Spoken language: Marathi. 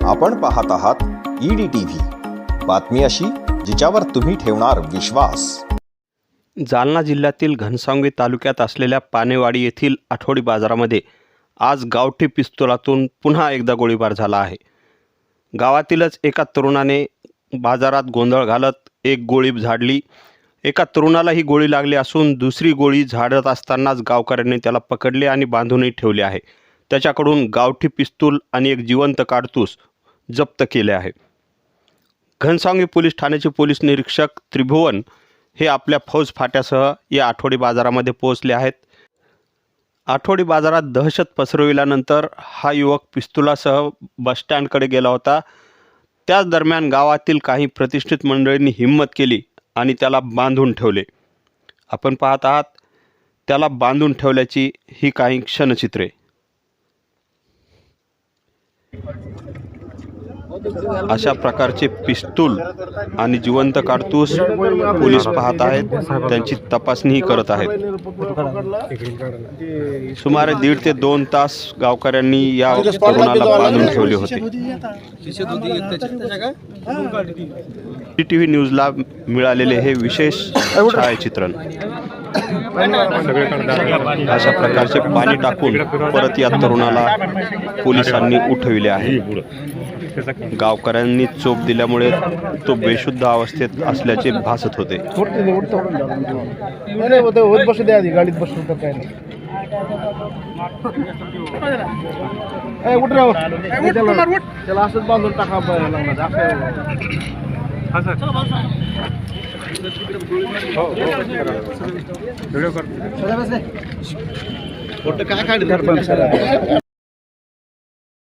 आपण पाहत आहात ईडी टीव्ही बातमी अशी जिच्यावर तुम्ही ठेवणार विश्वास. जालना जिल्ह्यातील घनसावंगी तालुक्यात असलेल्या पानेवाडी येथील आठवडी बाजारामध्ये आज गावठी पिस्तुलातून पुन्हा एकदा गोळीबार झाला आहे. गावातीलच एका तरुणाने बाजारात गोंधळ घालत एक गोळी झाडली. एका तरुणाला ही गोळी लागली असून दुसरी गोळी झाडत असतानाच गावकऱ्यांनी त्याला पकडले आणि बांधूनही ठेवले आहे. त्याच्याकडून गावठी पिस्तूल आणि एक जिवंत काडतूस जप्त केले आहे. घनसावंगी पोलीस ठाण्याचे पोलीस निरीक्षक त्रिभुवन हे आपल्या फौज फाट्यासह या आठवडी बाजारामध्ये पोहोचले आहेत. आठवडी बाजारात दहशत पसरविल्यानंतर हा युवक पिस्तुलासह बसस्टँडकडे गेला होता. त्याच दरम्यान गावातील काही प्रतिष्ठित मंडळींनी हिंमत केली आणि त्याला बांधून ठेवले. आपण पाहत आहात त्याला बांधून ठेवल्याची ही काही क्षणचित्रे. अशा प्रकारचे पिस्तूल आणि जिवंत काडतूस पोलीस पाहत आहेत. त्यांची तपासणीही करत आहेत. सुमारे दीड ते दोन तास गावकऱ्यांनी या तरुणाला बांधून ठेवले होते. टी व्ही न्यूजला मिळालेले हे विशेष छायाचित्रण. अशा प्रकारचे पाणी टाकून परत या तरुणाला पोलिसांनी उठविले आहे. गावकऱ्यांनी चोप दिल्यामुळे तो बेशुद्ध अवस्थेत असल्याचे भासत होते. गाडीत काय उठ. त्याला असंच बांधून टाका ब- लागणार असं फोटो काय काढ